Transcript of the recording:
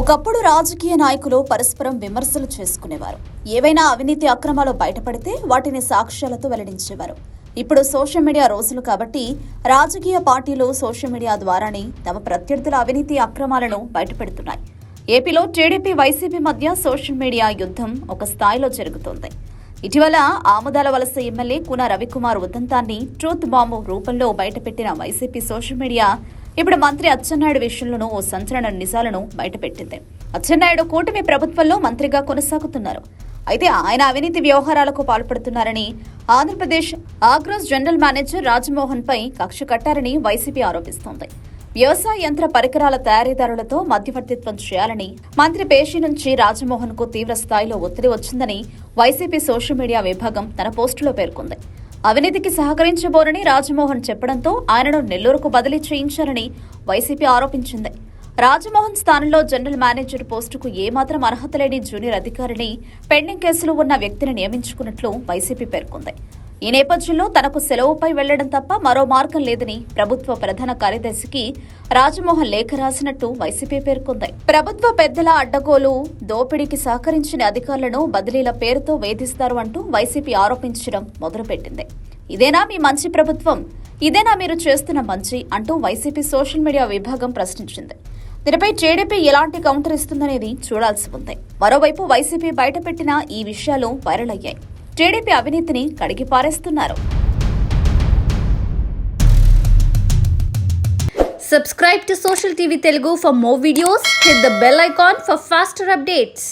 ఒకప్పుడు రాజకీయ నాయకులు పరస్పరం విమర్శలు చేసుకునేవారు. ఏవైనా అవినీతి అక్రమాలు బయటపడితే వాటిని సాక్ష్యాలతో వెల్లడించేవారు. ఇప్పుడు సోషల్ మీడియా రోజులు కాబట్టి రాజకీయ పార్టీలు సోషల్ మీడియా ద్వారానే తమ ప్రత్యర్థుల అవినీతి అక్రమాలను బయటపెడుతున్నాయి. ఏపీలో టీడీపీ వైసీపీ మధ్య సోషల్ మీడియా యుద్ధం ఒక స్థాయిలో జరుగుతోంది. ఇటీవల ఆముదాల వలస ఎమ్మెల్యే కున రవికుమార్ ఉదంతాన్ని ట్రూత్ బాంబు రూపంలో బయటపెట్టిన వైసీపీ సోషల్ మీడియా ఇప్పుడు మంత్రి అచ్చెన్నాయుడు విషయంలోనూ ఓ సంచలన నిజాలను బయటపెట్టింది. అచ్చెన్నాయుడు కూటమి ప్రభుత్వంలో మంత్రిగా కొనసాగుతున్నారు. అయితే ఆయన అవినీతి వ్యవహారాలకు పాల్పడుతున్నారని Andhra Pradesh Agros general manager Rajamohan పై కక్ష కట్టారని వైసీపీ ఆరోపిస్తోంది. వ్యవసాయ యంత్ర పరికరాల తయారీదారులతో మధ్యవర్తిత్వం చేయాలని మంత్రి పేషి నుంచి రాజమోహన్కు తీవ్ర స్థాయిలో ఒత్తిడి వచ్చిందని వైసీపీ సోషల్ మీడియా విభాగం తన పోస్టులో పేర్కొంది. అవినీతికి సహకరించబోనని రాజమోహన్ చెప్పడంతో ఆయనను నెల్లూరుకు బదిలీ చేయించారని వైసీపీ ఆరోపించింది. రాజమోహన్ స్థానంలో జనరల్ మేనేజర్ పోస్టుకు ఏమాత్రం అర్హత లేని జూనియర్ అధికారిని పెండింగ్ కేసులు ఉన్న వ్యక్తిని నియమించుకున్నట్లు వైసీపీ పేర్కొంది. ఈ నేపథ్యంలో తనకు సెలవుపై వెళ్ళడం తప్ప మరో మార్గం లేదని ప్రభుత్వ ప్రధాన కార్యదర్శికి రాజమోహన్ లేఖ రాసినట్టు వైసీపీ పేర్కొంది. ప్రభుత్వ పెద్దల అడ్డగోలు దోపిడీకి సహకరించిన అధికారులను బదిలీల పేరుతో వేధిస్తారు అంటూ వైసీపీ ఆరోపించడం మొదలుపెట్టింది. ఇదేనా మీ మంచి ప్రభుత్వం? ఇదేనా మీరు చేస్తున్న మంచి? అంటూ వైసీపీ సోషల్ మీడియా విభాగం ప్రశ్నించింది. దీనిపై టీడీపీ ఎలాంటి కౌంటర్ ఇస్తుందనేది చూడాల్సి ఉంది. మరోవైపు వైసీపీ బయటపెట్టిన ఈ విషయాలు వైరల్ అయ్యాయి. టీడీపీ అవినీతిని కడిగి పారేస్తున్నారు subscribe to social TV Telugu for more videos hit the bell icon for faster updates